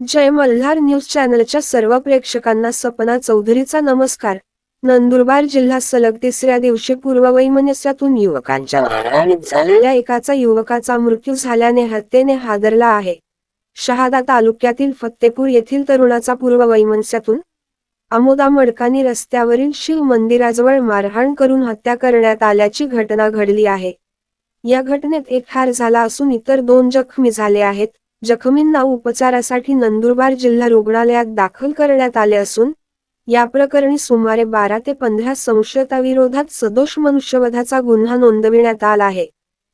जय Malhar news चॅनलच्या सर्व प्रेक्षकांना सपना चौधरीचा नमस्कार. नंदुरबार जिल्हा सलग तिसऱ्या दिवशी पूर्ववैमनस्यातून युवकांच्या झालेल्या एकाचा युवकाचा मृत्यू झाल्याने हत्येने हादरला आहे. शहादा तालुक्यातील फत्तेपूर येथील तरुणाचा पूर्ववैमनस्यातून आमोदा मडकानी रस्त्यावरील शिव मंदिराजवळ मारहाण करून हत्या करण्यात आल्याची घटना घडली आहे. या घटनेत एक ठार झाला असून इतर दोन जखमी झाले आहेत. जखमींना उपचारासाठी नंदुरबार जिल्हा रुग्णालयात दाखल करण्यात आले असून या प्रकरणी सुमारे बारा ते पंधरा संशयिताविरोधात सदोष मनुष्यवधाचा गुन्हा नोंदविण्यात आला आहे.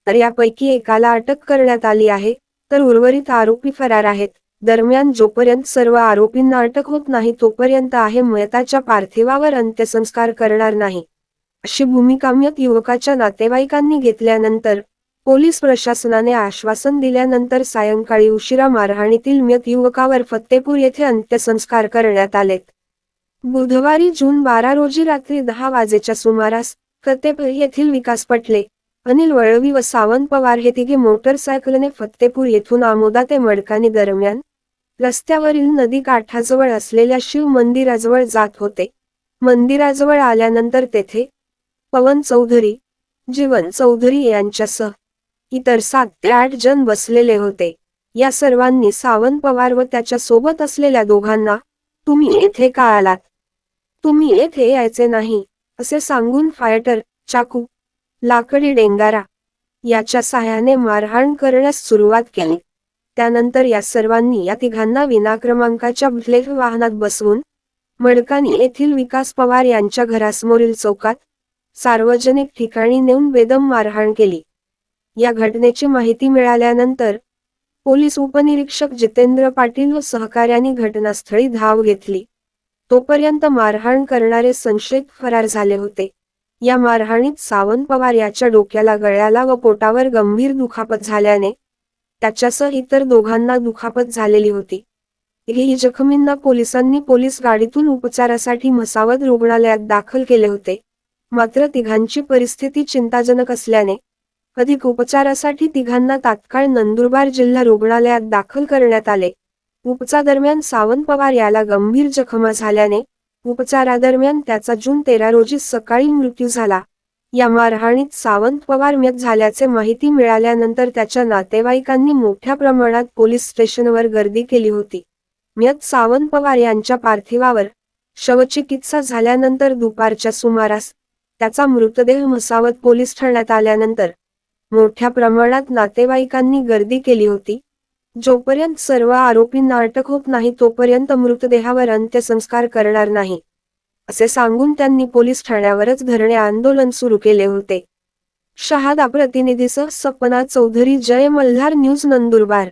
तर यापैकी एकाला अटक करण्यात आली आहे तर उर्वरित आरोपी फरार आहेत. दरम्यान जोपर्यंत सर्व आरोपींना अटक होत नाही तोपर्यंत आहे मयताच्या पार्थिवावर अंत्यसंस्कार करणार नाही. अशी भूमिका मयत युवकाच्या नातेवाईकांनी घेतल्यानंतर पोलीस प्रशासनाने आश्वासन दिल्यानंतर सायंकाळी उशिरा मारहाणीतील मयत युवकावर फत्तेपूर येथे अंत्यसंस्कार करण्यात आलेत. बुधवारी जून बारा रोजी रात्री दहा वाजेच्या सुमारास कतेप येथील विकास पटले. अनिल वळवी व सावंत पवार हे तिघे मोटरसायकलने फत्तेपूर येथून आमोदा ते मडकानी दरम्यान रस्त्यावरील नदी काठाजवळ असलेल्या शिव मंदिराजवळ जात होते. मंदिराजवळ आल्यानंतर तेथे पवन चौधरी जीवन चौधरी यांच्यासह इतर सात ते आठ जण बसलेले होते. या सर्वांनी सावंत पवार व त्याच्या सोबत असलेल्या दोघांना तुम्ही येथे का आलात? तुम्ही येथे यायचे नाही असे सांगून फायटर चाकू लाकडी डेंगारा याच्या सहाय्याने मारहाण करण्यास सुरुवात केली. त्यानंतर या सर्वांनी या तिघांना विनाक्रमांकाच्या ब्लेड वाहनात बसवून मडकानी येथील विकास पवार यांच्या घरासमोरील चौकात सार्वजनिक ठिकाणी नेऊन बेदम मारहाण केली. या घटनेची माहिती मिळाल्यानंतर पोलीस उपनिरीक्षक जितेंद्र पाटील व सहकार्याने घटनास्थळी धाव घेतली. तोपर्यंत मारहाण करणारे संशयित फरार झाले होते. या मारहाणीत सावंत पवार याच्या डोक्याला गळ्याला व पोटावर गंभीर दुखापत झाल्याने त्याच्यासह इतर दोघांना दुखापत झालेली होती. ही जखमींना पोलिसांनी पोलीस गाडीतून उपचारासाठी मसावद रुग्णालयात दाखल केले होते. मात्र तिघांची परिस्थिती चिंताजनक असल्याने अधिक उपचारासाठी तिघांना तात्काळ नंदुरबार जिल्हा रुग्णालयात दाखल करण्यात आले. उपचारादरम्यान सावंत पवार याला गंभीर जखमा झाल्याने उपचारादरम्यान त्याचा जून तेरा रोजी सकाळी मृत्यू झाला. या मारहाणीत सावंत पवार मृत झाल्याचे माहिती मिळाल्यानंतर त्याच्या नातेवाईकांनी मोठ्या प्रमाणात पोलीस स्टेशनवर गर्दी केली होती. मयत सावंत पवार यांच्या पार्थिवावर शवचिकित्सा झाल्यानंतर दुपारच्या सुमारास त्याचा मृतदेह म्हसावत पोलीस ठाण्यात आल्यानंतर मोठ्या प्रमाणात नातेवाईकांनी गर्दी केली होती. जोपर्यंत सर्व आरोपींना अटक होत नाही तोपर्यंत मृतदेहावर अंत्यसंस्कार करणार नाही असे सांगून त्यांनी पोलीस ठाण्यावरच धरणे आंदोलन सुरू केले होते. शहादा प्रतिनिधीसह सपना चौधरी जय मल्हार न्यूज नंदुरबार.